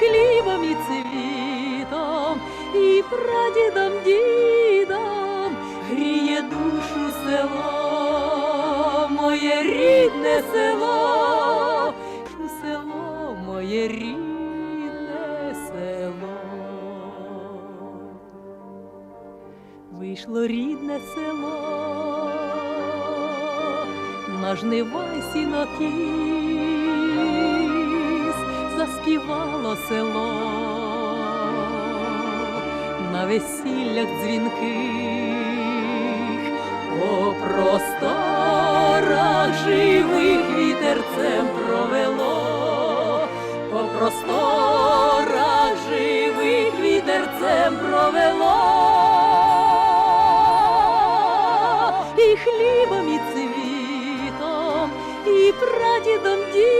хлібом, і цвітом, і прадідом, дідом гріє душу село, моє рідне село, село, моє рідне село. Вийшло рідне село, на жнива й сінокіс, заспівало село, на весіллях дзвінких, по просторах живих вітерцем провело, по просторах живих вітерцем провело, і хлібом, і цвітом, і прадідом, дідом